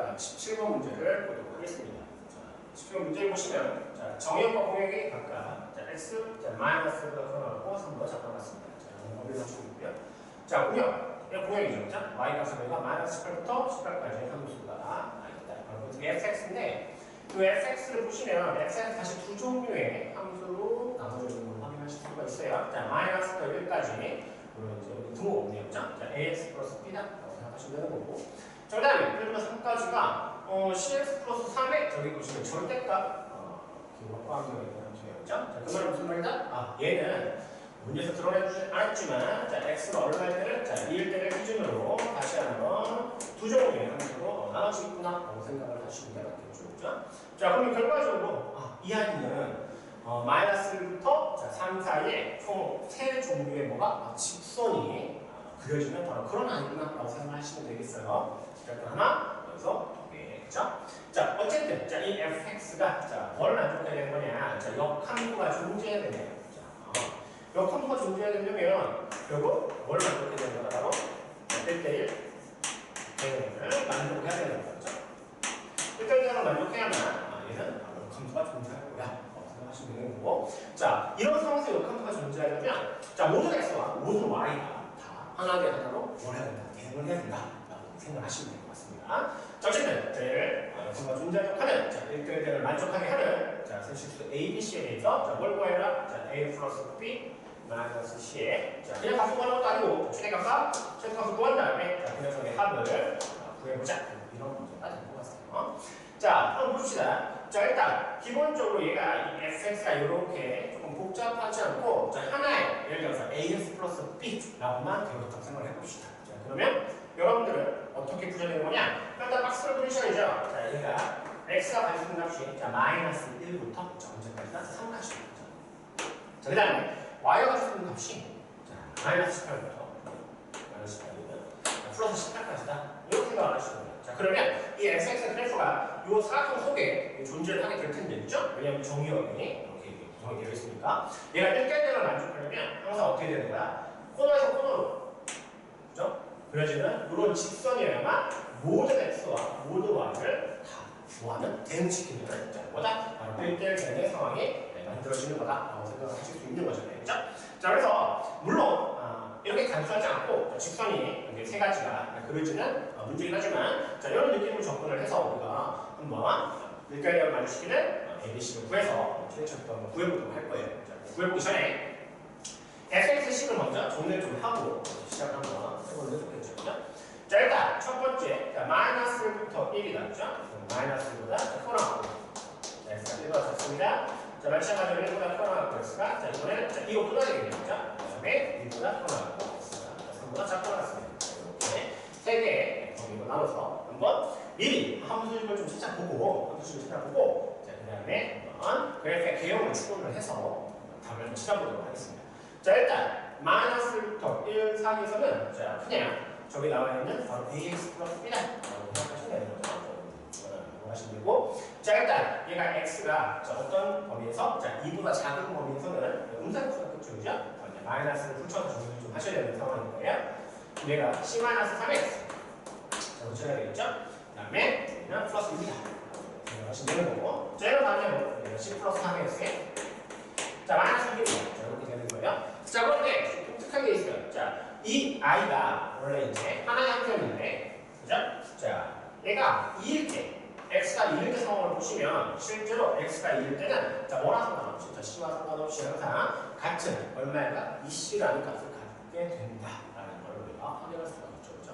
자, 17번 문제를 보도록 하겠습니다. 자, 17번 문제 보시면 자, 정의역과 공역이 각각 자, x, 자, 마이너스가 끊어갖고 3번 잡아놨습니다. 자, 법에서 주고요. 자, 공역. 이거 공역이죠. 자, y가 3가 마이너스 18부터 18까지 함수가 있다. 바로 그 fx인데 그 fx를 보시면 fx는 다시 두 종류의 함수로 나눠져 있는 걸 확인하실 수가 있어요. 자, 마이너스부터 1까지 물론 이제 등호 없네요. 자, 자, ax 플러스 b다 생각하시면 되는 거고 자, 그 예를 들어 3까지가 어, cx 플러스 3에 저기 보시면 절대값 어, 포함되어 있는. 자, 그 말은 무슨 말이다? 아, 얘는 문제에서 드러내주지 않았지만 자, x가 얼마일 때를 자, 2일 때를 기준으로 다시 한번 두 종류의 함수로 나눠지겠구나 라고 생각을 게 맞겠죠. 그죠? 자, 그러면 결과적으로 아, 이 아이는 어, 마이너스부터 자, 3 사이에 총 세 종류의 뭐가 아, 직선이 아, 그려지면 바로 그런 아이구나 라고 생각하시면 되겠어요. 자, 그 하나, 여기서 두 개, 그죠? 자, 어쨌든 자, 이 fx가 자, 뭘 만족해야 되는 거냐? 자, 역함수가 존재해야 되네요. 자, 어. 역함수가 존재하려면 결국 뭘 만족해야 되는 거다? 바로 1대1 대응을 만족해야 되는 거죠. 1대1을 만족해야만 아, 얘는 바로 역함수가 존재할 거야. 생각하시면 되는 거고. 자, 이런 상황에서 역함수가 존재하려면 자, 모든 x와 모든 y가 다 하나의 하나로 뭘 해야 된다? 대응을 해야 된다. 생각하시면 될 것 같습니다. 자, 어쨌든 쟤를 역함수가 존재하도록 하는 자, 1대1 대응을 만족하게 하는 자, 선실수 A, B, C에 대해서 자, 뭘 구해라? 자, A 플러스 B 마이너스 C에 자, 그냥 값을 구하는 것도 아니고 최대값과 최소값을 구한 다음에 자, 그 녀석의 합을 어, 구해보자. 이런 문제가 될 것 같아요. 자, 한번 봅시다. 자, 일단 기본적으로 얘가 이 fx가 이렇게 조금 복잡하지 않고 자, 하나의 예를 들어서 as 플러스 b라고만 되었다고 생각을 해봅시다. 자, 그러면 여러분들은 어떻게 풀어내는 거냐? 일단 박스를 그리셔야죠. 자, 얘가 x가 가지고 값이 자, 마이너스 1부터 자, 언제까지나 3까지. 자, 그 다음에 y가 가지고 값이 자, 마이너스 18부터 마이너스 18부터 플러스 18까지다. 이렇게 하시는 거예요. 자, 그러면 이 fx 그래프가 이 사각형 속에 존재를 하게 될 텐데, 그죠? 왜냐하면 정의역이 이렇게 구성이 되어 있으니까. 얘가 1대대를 만족하려면 항상 어떻게 되는 거야? 코너에서 코너로. 그죠? 그려지는 이런 직선이어야만 모든 x와 모든 y를 다 좋아하는 대응시키는 자, 뭐다? 바로 1대1 대응의 상황이 네, 만들어지는 거다라고 생각하실 수 있는 거죠. 네, 그죠? 자, 그래서 물론 아, 이렇게 단순하지 않고 직선이 이렇게 세 가지가 그려지는 어, 문제긴 하지만 자, 이런 느낌으로 접근을 해서 우리가 한번 일가량을 만족시키는 어, ABC를 구해서 최대치부터 한번 구해보도록 할 거예요. 자, 구해보기 전에 fx식을 먼저 정리를 좀 하고 시작 한번 해보는 게 좋겠죠. 자, 일단 첫 번째 자, 마이너스부터 1이다. 그죠? 마이너스보다 튀어나오고 자, x가 1보다 작습니다. 자, 마찬가지로 1보다 튀어나오고 x가 자, 이번에는 자, 이거 끊어야 되겠네요. 그죠? 그 다음에 1보다 튀어나오고 x가 3보다 작고 나왔습니다. 이렇게 세 개의 범위로 나눠서 한번 미리 함수식을 좀 찾아보고 함수식을 찾아보고 자, 그 다음에 한번 그래프의 개형을 추론을 해서 답을 찾아보도록 하겠습니다. 자, 일단 마이너스부터 1 사이에서는 자, 그냥 저기 나와 있는 바로 ax 플러스 b다. 라고 생각하시면 되는 거죠. 하시면 되고. 자, 일단 얘가 x가 자, 어떤 범위에서? 자, 2보다 작은 범위에서는 음산수가 이제 마이너스를 붙여서 정리를 좀 하셔야 되는 상황인 거예요. 얘가 c-3x 자, 붙여야 되겠죠. 그 다음에 여기는 플러스 2다. 생각하시면 되는 거고. 자, 얘가 반대로 얘가 c 플러스 3x에. 자, 마이너스 1입니다. 자, 이렇 거예요. 자, 그런데 독특한 게 있어요. 자, 이 아이가 원래 이제 하나의 함수였는데, 그죠? 자, 얘가 2일 때, x가 2일 때 상황을 보시면, 실제로 x가 2일 때는, 자, 뭐랑 상관없이, 자, c와 상관없이 항상 같은 얼마일까? 2c라는 값을 갖게 된다 라는 걸 우리가 확인할 수가 있죠. 그죠?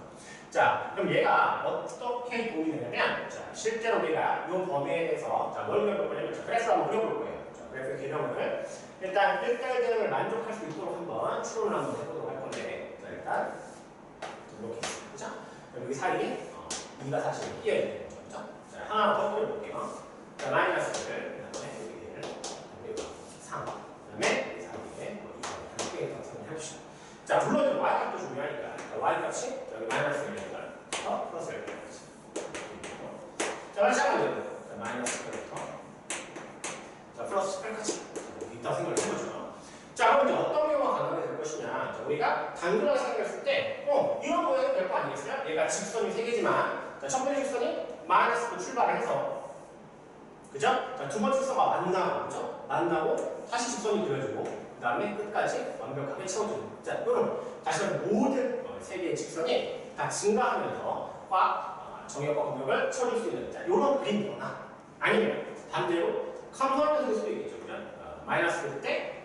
자, 그럼 얘가 어떻게 도움이 되냐면, 자, 실제로 우리가 이 범위에 대해서, 자, 뭘 그려볼 거냐면, 자, 그래프 한번 그려볼 거예요. 자, 그래프 개념을 일단 1대1 대응을 만족할 수 있도록 한번 추론을 한번 해보도록 할 건데 자 일단 이렇게 그죠? 여기 사이에 어, 2가 사실 끼어야 되는 거죠? 자 하나 더 그려볼게요. 자 마이너스를 그다음에 여기를 3 그다음에 이 사이에 뭐 2가 함께 더 해봅시다. 자 물론 y값도 중요하니까 자, y값이 여기 마이너스 1이니까 더 플러스 1자 다시 한번 더 자, 마이너스 1부터 자 플러스 18까지 있다 생각을 해보죠. 자, 그럼 이제 어떤 경우가 가능하게 될 것이냐. 자, 우리가 어? 얘가 직선이 세 개지만, 자, 첫 번째 직선이 마이너스로 출발을 해서 그죠? 자, 두 번째 직선과 만나고 그죠? 만나고 다시 직선이 그려지고 그 다음에 끝까지 완벽하게 채워주는 자, 여러분 다시 한번 모든 어, 세 개의 직선이 다 증가하면서 꽉 어, 정역과 공역을 채워줄 수 있는 자, 이런 그림이거나 아니면 반대로 컴퍼런트 될 수도 있겠죠. 그냥 어, 마이너스 때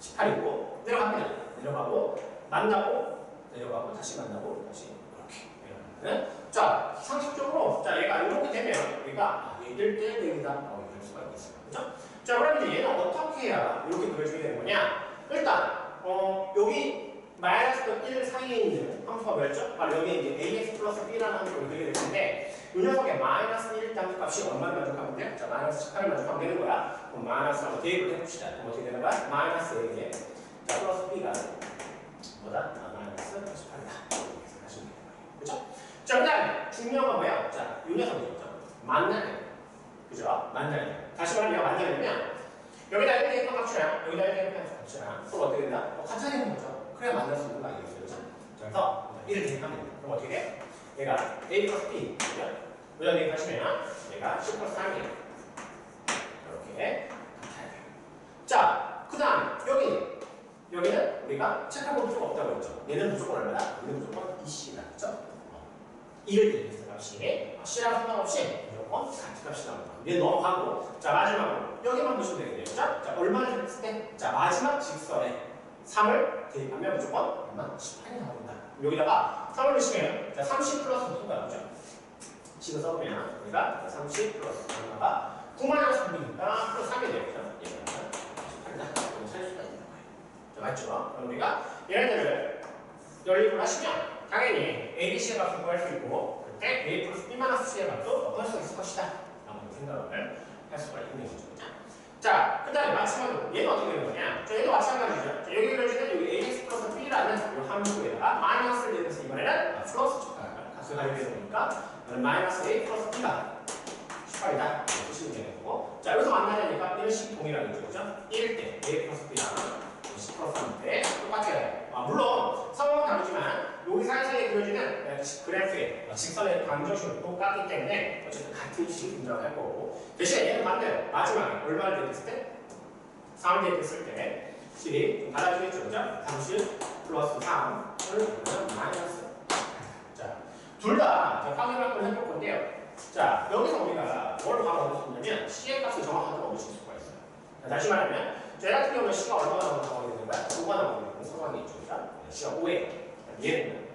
18이고 내려갑니다. 내려가고 만나고 내려가고 다시 만나고 다시 내려가는 자 상식적으로 자 얘가 이렇게 되면 아, 얘들 때 얘기다 라고 얘기할 수가 있어요. 그죠? 자 그러면 얘는 어떻게 해야 이렇게 그려지게 되는 거냐? 일단 어 여기 마이너스 1 사이에 있는 함수가 뭐였죠? 바로 여기 이제 ax 플러스 b라는 함수를 그리게 될 텐데 이 녀석의 마이너스 1 단값이 얼마를 만족하면 돼? 자 마이너스 18을 만족하면 되는 거야. 그럼 마이너스 한번 대입을 해봅시다. 그럼 어떻게 되는 거야? 마이너스 a에 자 플러스 b가 뭐다? 아, 마이너스 18이다. 이렇게 생각하시면 되는 거예요. 그죠? 자, 그 다음에 중요한 건 뭐야? 자, 이 녀석이죠. 만나는. 그죠? 만나는. 다시 말하면 만나려면 여기다 1대 1 값이랑 여기다 1대 1 값이랑 서로 어떻게 된다? 어, 같아 되는 거죠. 그래야 만날 수 있는 거 아니겠어요? 자, 그래서 1을 대입하면 됩니다. 그럼 어떻게 돼? 얘가 a 플러스 b. 그죠? 여기다 대입하시면 얘가 10 플러스 3이에요. 이렇게 같아야 돼요. 자, 그 다음 여기 여기는 우리가 체크해볼 필요가 없다고 했죠. 얘는 무조건 얼마다? 얘는 무조건 2C다. 그죠? 1을 대입해서 값이 C랑 상관없이 무조건 같은 값이 나옵니다. 얘 넘어가고 자 마지막으로 여기만 보시면 되겠네요. 자, 자 얼마를 대입했을 때? 자 마지막 직선에 3을 대입하면 무조건 얼마? 18이 나옵니다. 여기다가 3을 넣으시면 자, 30 플러스 9가 나오죠. 식을 써보면 우리가 30 플러스 얼마가 9 마이너스 9이니까 플러스 3이 되겠죠. 얘는 18이다. 이렇게 살 수가 있는 거예요. 자, 맞죠? 그럼 우리가 얘네들을 연립을 하시면 당연히 A, B, C의 값을 구할 수 있고 그때 A 플러스 B 마이너스 C의 값도 구할 수 있을 것이다. 라고 생각을 할 수가 있는 거죠. 자, 그 다음에 마찬가지로 얘는 어떻게 되는 거냐? 자, 얘도 마찬가지죠. 자, 여기 그려지는 여기 AX 플러스 B라는 이 함수에다가 마이너스를 내면서 이번에는 플러스 척하는 값을 가지게 되니까 마이너스 A 플러스 B가 18이다. 이렇게 보시면 되는 거고 자, 여기서 만나려니까 1식 동일하게 그죠? 1대 A 플러스 B랑 10 플러스 3대 똑같아요. 아, 물론 상황은 다르지만 여기 사이사이에 그려지는 그래프의 직선의 방정식은 똑같기 때문에 어쨌든 같은 식이 등장할 거고 대신 얘는 반대로 마지막에 얼마를 대입했을 때? 3을 대입했을 때 식이 달라지겠죠. 그죠? 30 플러스 3을 마이너스 자, 둘다 확인을 한번 해볼 건데요. 자, 여기서 우리가 뭘 얻을 수 있냐면 C의 값을 정확하게 얻을 수 있어요. 자, 다시 말하면 제 같은 경우는 C가 얼마나 나오는 상황이 되는 거야? 5가 나오는 상황이. 그죠? C가 5에 얘는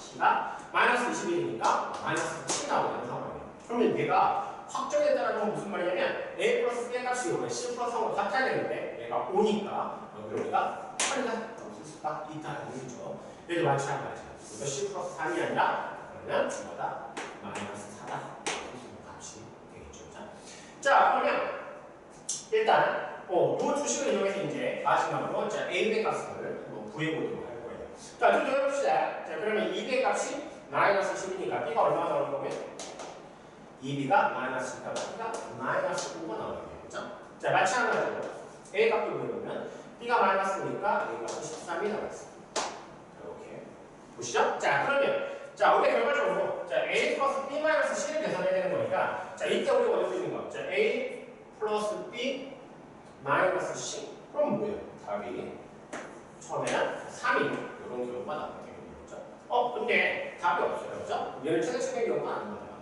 C가 마이너스 21이니까 마이너스 7이 나오는 상황이에요. 그러면 얘가 확정했다는 건 무슨 말이냐면 A 플러스 B의 값이 이번에 C 플러스 3과 같아야 되는데 얘가 5니까 여기 우리가 8이다 라고 쓸 수가 있다는 얘기죠. 얘도 마찬가지야. 이거 C 플러스 3이 아니라 그러면 뭐다? 마이너스 4다. 라고 쓸수 있는 값이 되겠죠. 자, 자 그러면 일단 어, 요 주식을 이용해서 이제 마지막으로 자, A의 값을 한번 구해보도록 할 거예요. 자, 좀더 해봅시다. 자, 그러면 2의 값이 마이너스 10이니까 B가 얼마 나오는 거면? 2B가 마이너스 10이니까 B가 마이너스 5가 나오는. 그죠? 자, 마찬가지로 A 값도 구해보면 B가 마이너스니까 A 값이 13이 나왔어요. 이렇게 보시죠? 자, 그러면 자, 우리가 결과적으로 자, A 플러스 B 마이너스 C를 계산해야 되는 거니까 자, 이때 우리가 얻을 수 있는 거 자, A 플러스 B 마이너스 C 그럼 뭐예요? 답이 처음에는 3이 이런 경우가 나오게 되는 거죠. 어, 근데 답이 없어요. 그죠? 얘는 최대치의 경우가 아닌 거예요.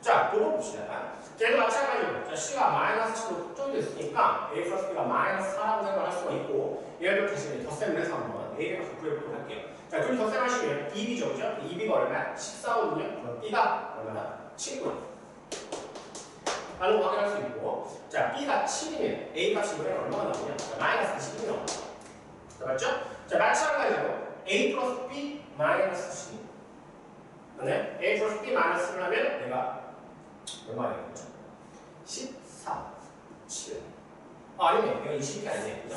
자, 그거 봅시다. 얘도 마찬가지로 자, C가 마이너스 7로 특정됐으니까 A 플러스 B가 마이너스 4라고 생각할 수가 있고 얘를 다시 덧셈을 해서 한번 A를 구해보도록 할게요. 자, 둘이 덧셈하시면 2B죠. 그죠? 2B가 얼마야? 14거든요. 그럼 B가 얼마나? 7이구 거 확인할 수 있고. 자 B가 7이면 A 값이 이번에 얼마가 나오냐? 자, 마이너스 20이 나옵니다 자, 맞죠? 자 마찬가지로 A 플러스 B 마이너스 C. 네? A 플러스 B 마이너스를 하면 내가 얼마 되겠죠? 14 7 아, 아니네. 얘가 20이 아니네. 그죠?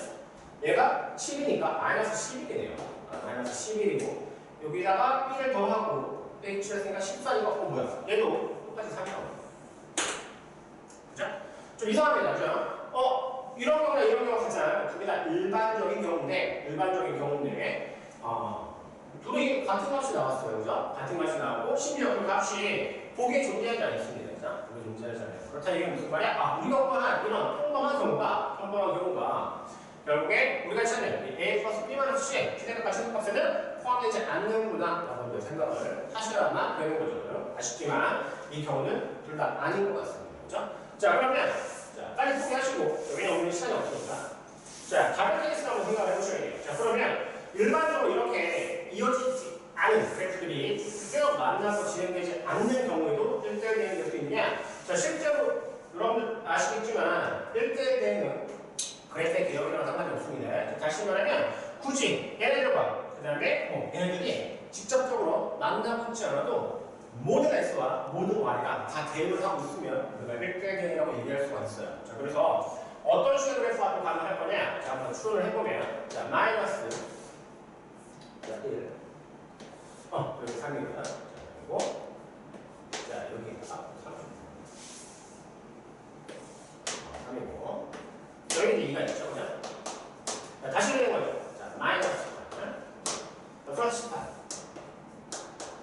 얘가 7이니까 마이너스 11이 네요. 아, 마이너스 11이고. 여기다가 B를 더하고 A 7했으니까 14니까 어 뭐야? 얘도 똑같이 3이 나옵니다 좀 이상합니다. 그죠? 어, 이런 경우나 이런 경우 가장 그게 다 일반적인 경우인데, 일반적인 경우인데, 어, 둘이 같은 값이 나왔어요. 그죠? 같은 값이 나오고, 심지어 그 값이 그게 존재하지 않습니다. 자, 그게 존재하지 않아요. 그렇다는 얘기는 무슨 말이야? 아, 우리가 구한 이런 평범한 경우가, 평범한 경우가 결국에 우리가 찾는 이 a 플러스 b 마이너스 c의 최대값과 최소값에는 포함되지 않는구나 라고 생각을 하셔야만 되는 거죠. 아쉽지만 이 경우는 둘 다 아닌 것 같습니다. 그죠? 자, 그러면 자, 빨리 포기하시고 왜냐면 오늘 시간이 없으니까 자, 다른 케이스를 한번 생각을 해보셔야 돼요. 자, 그러면 일반적으로 이렇게 이어지지 않은 그래프들이 쭉 만나서 진행되지 않는 경우에도 1대1 되는 것도 있냐? 자, 실제로 여러분들 아시겠지만 1대1 되는 그래프의 개혁이랑 상관이 없습니다. 다시 말하면 굳이 얘네들과 그 다음에 뭐 얘네들이 직접적으로 만나보지 않아도 모든 X와 모든 Y가 다 대응을 하고 있으면 우리가 1대1이라고 얘기할 수가 있어요. 자, 그래서 어떤 식의 그래프 앞에 가능할 거냐? 자, 한번 추론을 해보면 자, 마이너스 자, 1 어, 여기 3이고요. 자, 그리고 자, 여기 3. 3이고 여기 2가 있죠, 그죠? 자, 다시 그리는 거죠. 자, 마이너스 18. 자, 플러스 18.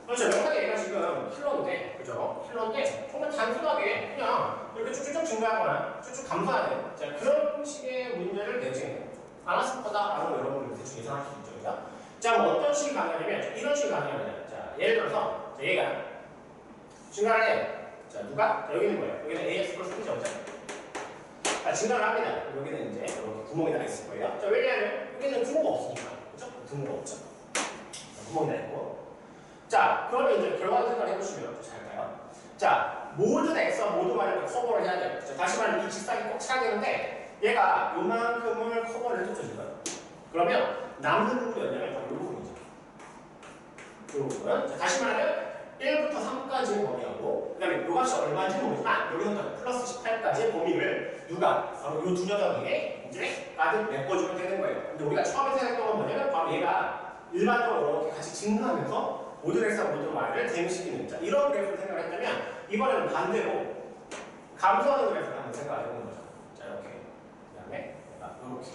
그렇죠. 명확하게 얘가 지금 킬러인데, 그죠? 킬러인데, 정말 단순하게 그냥 이렇게 쭉쭉쭉 증가하거나 쭉쭉 감소하는 자, 그런 식의 문제를 내지 않았을 거다라고 여러분들 대충 예상할 수 있죠. 그죠? 자, 뭐 어떤 식이 가능하냐면, 이런 식이 가능하냐면, 자, 예를 들어서, 자, 얘가 증가를 해. 자, 누가? 자, 여기 있는 거예요. 여기는 AX 플러스 B죠. 그죠? 자, 증가를 합니다. 여기는 이제 이렇게 구멍이 나 있을 거예요. 자, 왜냐하면 여기는 등호가 없으니까. 그죠? 등호가 없죠. 자, 구멍이 나 있고. 자, 그러면 이제 결과를 생각을 해보시면 잘까요? 자, 모든 모든 Y를 커버를 해야 돼요. 자, 다시 말하면 이 직사각이 꼭 차야 되는데 얘가 요만큼을 커버를 해줬죠, 지금. 그러면 남는 부분이 뭐냐면 바로 이 부분이죠. 이 부분. 자, 다시 말하면 1부터 3까지의 범위하고 그 다음에 요 값이 얼마인지 모르지만 여기서부터 플러스 18까지의 범위를 누가 바로 요 두 녀석에게 이제 가득 메꿔주면 되는 거예요. 근데 우리가 처음에 생각했던 건 뭐냐면 바로 얘가 일반적으로 이렇게 같이 증가하면서 X와 모든 Y를 대응시키는 자, 이런 그래프를 생각을 했다면 이번에는 반대로 감소하는 그래프를 한번 생각을 해보는 거죠. 자 이렇게. 그 다음에 이렇게.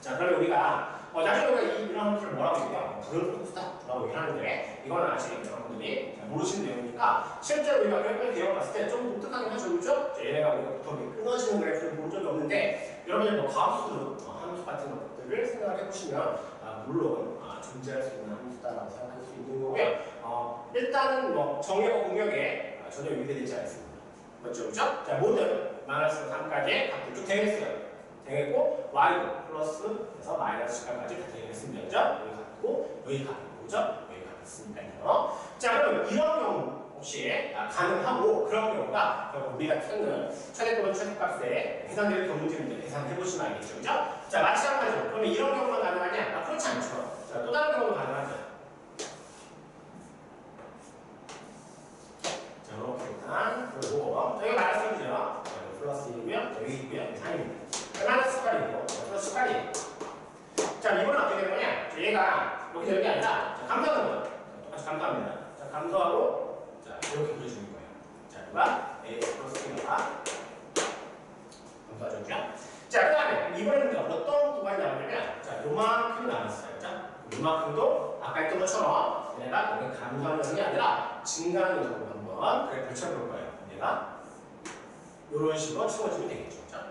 자 그러면 우리가 어, 나중에 우리가 이, 이런 함수를 뭐라고 얘기해요? 브론프스타라고 얘기하는데 이거는 아직 여러분들이? 잘 모르시는 내용이니까 실제로 우리가 그래프를 배워봤을 때 좀 독특하긴 하죠? 자, 얘네가 우리가 보통 끊어지는 그래프를 본 적이 없는데 여러분들 뭐 가우스 어, 함수 같은 것들을 생각을 해보시면 아, 물론 아, 존재할 수 있는 함수다라고 생각할 수 있는 거고요. 어, 일단은 뭐 정의와 공역에 아, 전혀 위배되지 않습니다. 맞죠, 그렇죠? 자, 모든 마이너스 3까지의 값들 쭉 대응했어요. 되겠고 y도 플러스에서 마이너스 10까지 다 되겠습니다. 그죠? 여기 같고 여기 같고 그죠? 여기 같았으니까요. 자 그럼 이런 경우 혹시 아, 가능하고 그런 경우가 결국 우리가 찾는 최대 또는 최소값에 해당되는 이제 계산해 보시면 알겠죠. 그죠? 자 마찬가지로 그러면 이런 경우가 가능하냐? 아, 그렇지 않죠. 자, 또 다른 경우도 가능하죠. 자 이렇게 일단 그리고 저희가 마이너스 1이죠. 자, 여기 플러스 1이고요. 여기 있고요. 3입니다. 마이너스 18이고 플러스 18이 자 이번엔 어떻게 되는 거냐 자, 얘가 여기서 여기 아니라 자, 감소하는 거예요 자, 똑같이 감소합니다 자 감소하고 자 이렇게 그려주는 거예요 자 누가 A 플러스 B가 감소하죠 그죠? 자그 다음에 이번에는 이제 어떤 구간이 나오냐면 자 요만큼 나왔어요 자 요만큼도 아까 했던 것처럼 얘가 여기 감소하는 게 아니라 증가하는 녀석으로 한번 그래프를 쳐볼 거예요 얘가 이런 식으로 채워지면 되겠죠 자.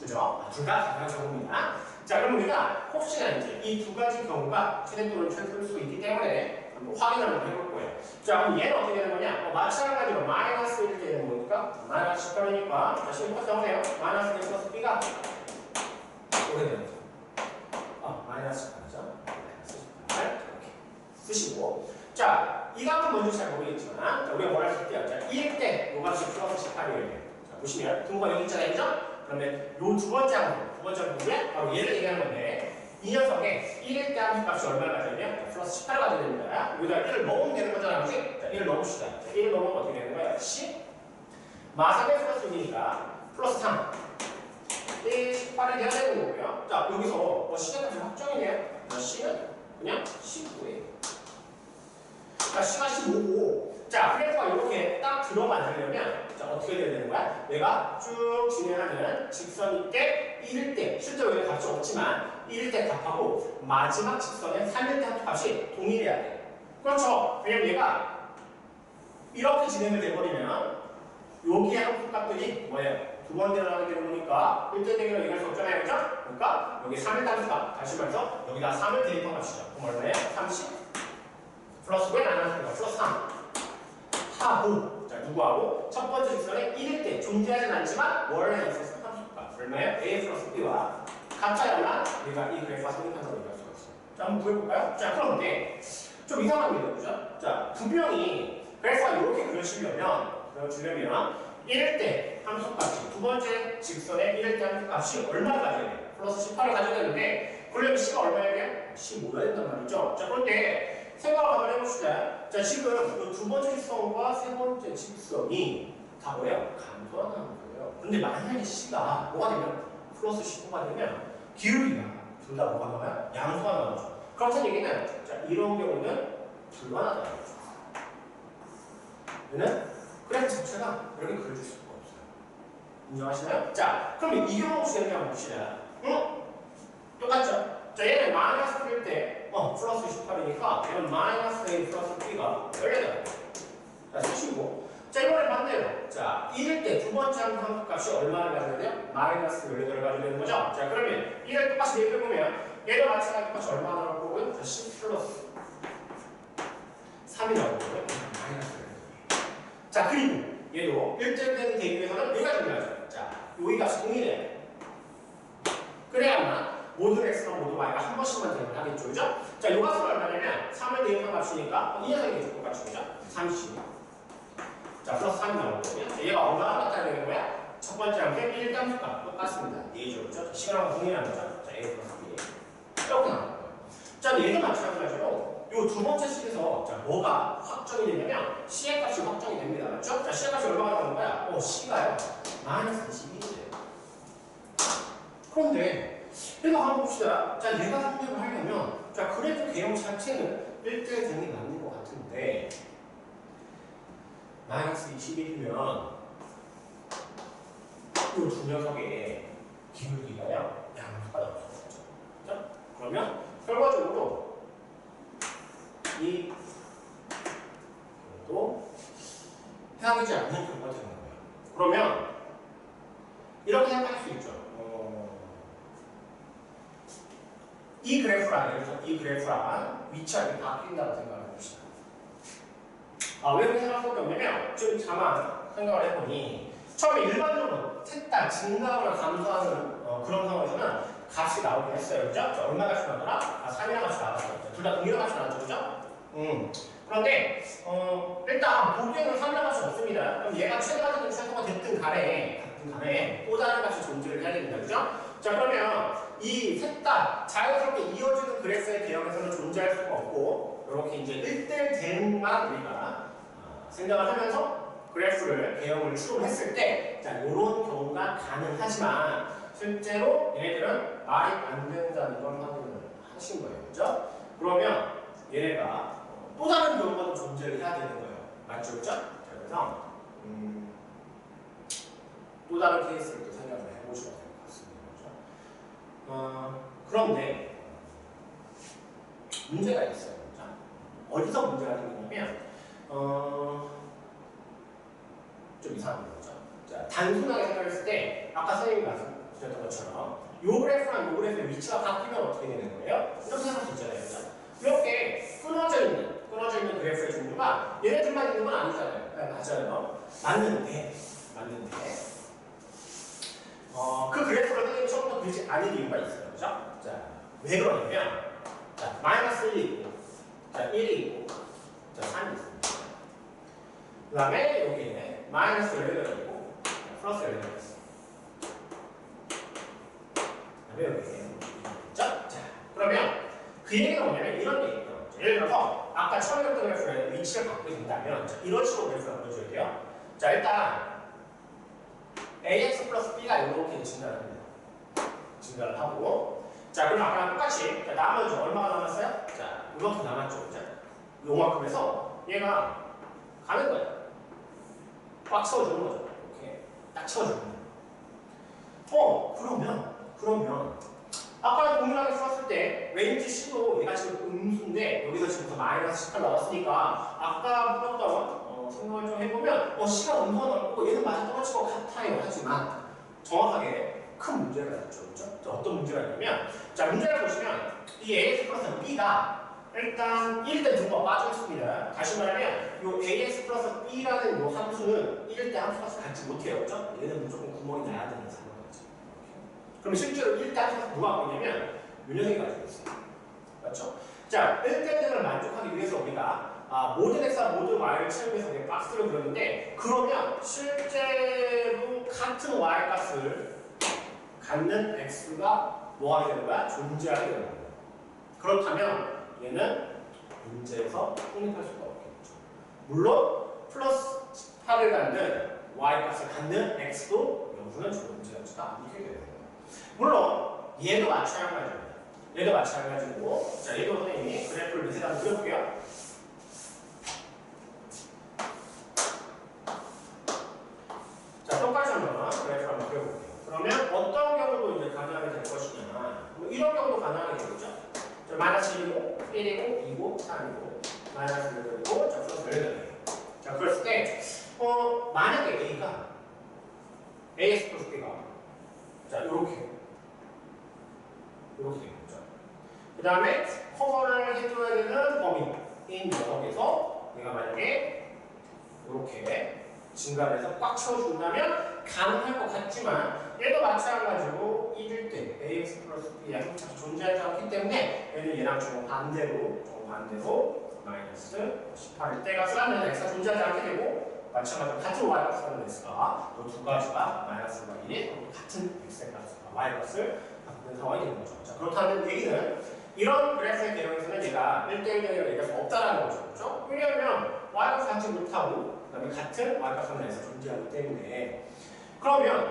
그죠? 둘 다 가능한 경우입니다. 자, 그럼 우리가 혹시나 이제 이 두 가지 경우가 최대 또는 최소일 수 있기 때문에 한번 확인을 한번 해볼 거예요. 자, 그럼 얘는 어떻게 되는 거냐? 어, 마찬가지로 마이너스 이렇게 되는 거니까 마이너스 18이니까 다시 똑같이 나오세요. 마이너스 1 플러스 b가 이렇게 되는 거죠. 어, 마이너스 18이죠. 마이너스 18 이렇게 쓰시고 자, 이 값은 뭔지 잘 모르겠지만 자, 우리가 뭐라 할게요. 자, 1일 때 요값이 플러스 18이에요. 자, 보시면 등호가 여기 있잖아요. 그죠? 그러면 요 두 번째 항목, 두 번째 항목에 바로 얘를 얘기하는 건데 이 녀석의 1일 때 함수 값이 얼마가 되냐면 플러스 18가 됩니다. 여기다 1을 넣으면 되는 거잖아요. 그치? 자, 1을 넣읍시다. 자, 1을 넣으면 어떻게 되는 거예요? 10 마삼의 플러스 1이니까 플러스 3 1, 18이 돼야 되는 거고요. 자, 여기서 뭐 시간값이 확정이네요. 자, C는 그냥 19예요. 자, C가 15고 자, 그래프가 이렇게 딱 들어맞으려면 자, 어떻게 돼야 되는 거야? 내가 쭉 진행하는 직선이 때 1일 때, 실제로 여기 값이 없지만 1일 때 값하고 마지막 직선의 3일 때 값이 동일해야 돼. 그렇죠. 왜냐면 얘가 이렇게 진행이 돼버리면 여기에 함수 값들이 뭐예요? 두번 되는 거니까 1대 대결을 얘기할 수 없잖아요. 그죠? 그러니까 여기 3일 단수가 다시 말해서 여기다 3을 대입한 값이죠. 그럼 얼마예요? 30 플러스 왜거 플러스 3 하고 자 누구하고 첫 번째 직선에 1일 때 존재하진 않지만 원래 있었을 함수값 얼마예요? a 플러스 b와 같아야만 우리가 이 그래프가 성립한다고 얘기할 수가 있어요. 자 한번 구해볼까요? 자 그런데 좀 이상합니다. 그죠? 자 분명히 그래프가 이렇게 그려지려면 그려지려면 1일 때 함수값이 두 번째 직선의 1일 때 함수값이 얼마를 가져야 돼요? 플러스 18을 가져야 되는데 그러려면 C가 얼마여야 돼요? 15야 된단 말이죠. 자 그런데 생각을 한번 해봅시다. 자 지금 이두 번째 직선과 세 번째 직선이 다 뭐예요? 감소하는 거예요. 근데 만약에 C가 뭐가 되면 플러스 15가 되면 기울기가 둘 다 뭐가 나와요? 양수가 나오죠. 그렇다는 얘기는 자 이런 경우는 불가하다는 거죠. 얘는 그래프 자체가 이렇게 그려줄 수가 없어요. 인정하시나요? 자, 그럼 이 경우 진행해 한번 봅시다. 응? 똑같죠? 자, 얘는 마이너스 1일 때, 어, 플러스 28이니까 얘는 마이너스 A 플러스 B가 열려요. 자, 쓰시고. 자, 이번에 반대로. 자, 1일 때 두 번째 함수 값이 얼마를 가져야 돼요? 마이너스 18을 가져야 되는 거죠? 자, 그러면 1을 똑같이 대입해보면 얘도 마찬가지 똑같이 얼마 나올 거고요? 자, 10 플러스 3이 나올 거고요. 마이너스 18. 자, 그리고 얘도 1대1 대입에서는 얘가 중요하죠. 자, 여기 값이 동일해. 그래야만 모든 x랑 모든 y가 한 번씩만 대입을 하겠죠. 그죠? 자, 요 값은 얼마냐면 3을 대입한 값이니까 이 녀석이 조건 값이죠. 30. 자, 플러스 3이 나올 거고요. 자, 얘가 얼마나 나타내는 거야? 첫 번째 함수 1 단수값 똑같습니다. 얘죠. 그죠? 시간하고 동일한 거죠. 자, a 플러스 b. 이렇게 나올 거예요. 자, 얘도 마찬가지로 요두 번째 식에서 자, 뭐가 확정이 되냐면 C의 값이 확정이 됩니다. 맞죠? 자, C의 값이 얼마가 나오는 거야? 어, C가요. 마이너스 21이에요. 그런데 얘가 한번 봅시다. 자, 얘가 선택을 하려면 자, 그래프 개형 자체는 1대 등이 맞는 것 같은데 마이너스 21이면 요두 녀석의 기울기가요. 양수가 나오죠. 그죠? 그러면 결과적으로 이 또 해당되지 않는 결과가 되는 거예요. 그러면 이렇게 생각할 수 있죠. 어, 이 그래프랑 위치가 이렇게 바뀐다고 생각을 해봅시다. 아, 왜 생각할 수밖에 없냐면 좀 자만 생각을 해보니 처음에 일반적으로 셋 다 증가하거나 감소하는 어, 그런 상황에서는 값이 나오긴 했어요. 그죠? 저 얼마 값이 나더라? 아, 3이라는 값이 나왔어요. 둘다 동일한 값이 나왔죠. 그죠? 음. 그런데 어, 일단 보기에는 3이라는 값이 없습니다. 그럼 얘가 최대가 됐든 최소가 됐든 간에 같은 간에 또 다른 값이 존재를 해야 됩니다. 그죠? 자 그러면 이셋다 자연스럽게 이어지는 그래프의 개형에서는 존재할 수가 없고 이렇게 이제 1대1 대응만 우리가 어, 생각을 하면서 그래프를 개형을 추론했을 때, 자, 이런 경우가 가능하지만, 실제로 얘네들은 말이 안 된다는 걸 확인을 하신 거예요. 그죠? 그러면 얘네가 또 다른 경우가 또 존재를 해야 되는 거예요. 맞죠? 그죠? 자, 그래서, 음, 또 다른 케이스를 또 생각을 같습니다. 그죠? 어, 그런데, 문제가 있어요. 자, 어디서 문제가 생기냐면, 어, 좀 이상한 거죠. 자, 단순하게 생각했을 때 아까 선생님이 말씀드렸던 것처럼 요 그래프랑 요 그래프의 위치가 바뀌면 어떻게 되는 거예요? 이렇게 생각할 수 있잖아요. 그죠? 이렇게 끊어져 있는 끊어져 있는 그래프의 종류가 얘네들만 있는 건 아니잖아요. 네, 맞아요. 맞는데 맞는데 어, 그 그래프를 선생님이 처음부터 그리지 않은 이유가 있어요. 그죠? 자, 왜 그러냐면 자, 마이너스 1이 있고 자, 1이 있고 자, 3이 있습니다. 그 다음에 여기에 마이너스 11이고 플러스 11이 있어. 그 다음에 여기에 자, 자, 그러면 그 얘기가 뭐냐면 이런 얘기예요. 자, 예를 들어서 아까 처음에 했던 그래프의 위치를 바꿔준다면 자, 이런 식으로 그래프를 바꿔줘야 돼요. 자, 일단 ax 플러스 b가 이렇게 증가를 합니다. 증가를 하고 자, 그럼 아까랑 똑같이 자, 남은 얼마가 남았어요? 자, 이만큼 남았죠. 자, 요만큼에서 얘가 가는 거예요. 꽉 채워주는 거죠. 이렇게 딱 채워주는 거예요. 어, 그러면, 그러면 아까 동일하게 썼을 때 왠지 C도 얘가 지금 음수인데 여기서 지금 마이너스 18 나왔으니까 아까 풀었던 어, 어, 생각을 좀 해보면 어, 시간 엄청 넓고 얘는 맞아 떨어질 것 같아요 하지만 정확하게 큰 문제가 있죠. 자, 어떤 문제가 있냐면 자 문제를 보시면 이 AX 플러스 B가 일단 1대 등호가 빠져 있습니다. 다시 말하면 이 AX 플러스 B라는 이 함수는 1대 함수가 같지 못해요. 그렇죠? 얘는 무조건 구멍이 나야 되는 상황이죠. 그럼 실제로 1대 함수가 누가 갖고 있냐면 윤영이가 가지고 있어요. 그렇죠? 자, 1대 등을 만족하기 위해서 우리가 아, 모든 x와 모든 y를 채우면서 우리가 박스를 그렸는데 그러면 실제로 같은 y 값을 갖는 x가 뭐 하게 되는 거야? 존재하게 되는 거야. 그렇다면 얘는 문제에서 성립할 수가 없겠죠. 물론 플러스 8을 갖는 y 값을 갖는 x도 여기서는 존재하지가 않게 되는 거예요. 물론 얘도 마찬가지입니다. 얘도 마찬가지고 자 얘도 선생님이 그래프를 밑에다 그려볼게요. 자 똑같이 한번 그래프를 한번 그려볼게요. 그러면 어떤 경우도 이제 가능하게 될 것이냐 뭐 이런 경우도 가능하게 되겠죠. 자 마이너스 1이고 1이고 2고 3이고 마이너스 1이고 자 플러스 1이고 자 그랬을 때 어, 만약에 A가 AX 플러스 B가 자 이렇게 이렇게 되는 거죠. 그 다음에 커버를 해줘야 되는 범위인 영역에서 내가 만약에 이렇게 증가해서 꽉 채워준다면 가능할 것 같지만 얘도 마찬가지로 1일 때 ax 플러스 b 항상 존재하지 않기 때문에 얘는 얘랑 정반대로 정반대로 마이너스 18일 때가 쓰라는 x가 존재하지 않게 되고 마찬가지로 같은 y 값을 쓰는 x가 이두 가지가 마이너스와 1이 같은 x의 값과 y 값을 갖는 상황이 되는 거죠. 자, 그렇다면 얘기는 이런 그래프의 개념에서는 얘가 1대1을 얘기할 수 없다라는 거죠. 그렇죠? 왜냐하면 y값을 갖지 못하고 그 다음에 같은 y값 하나에서 존재하기 때문에 그러면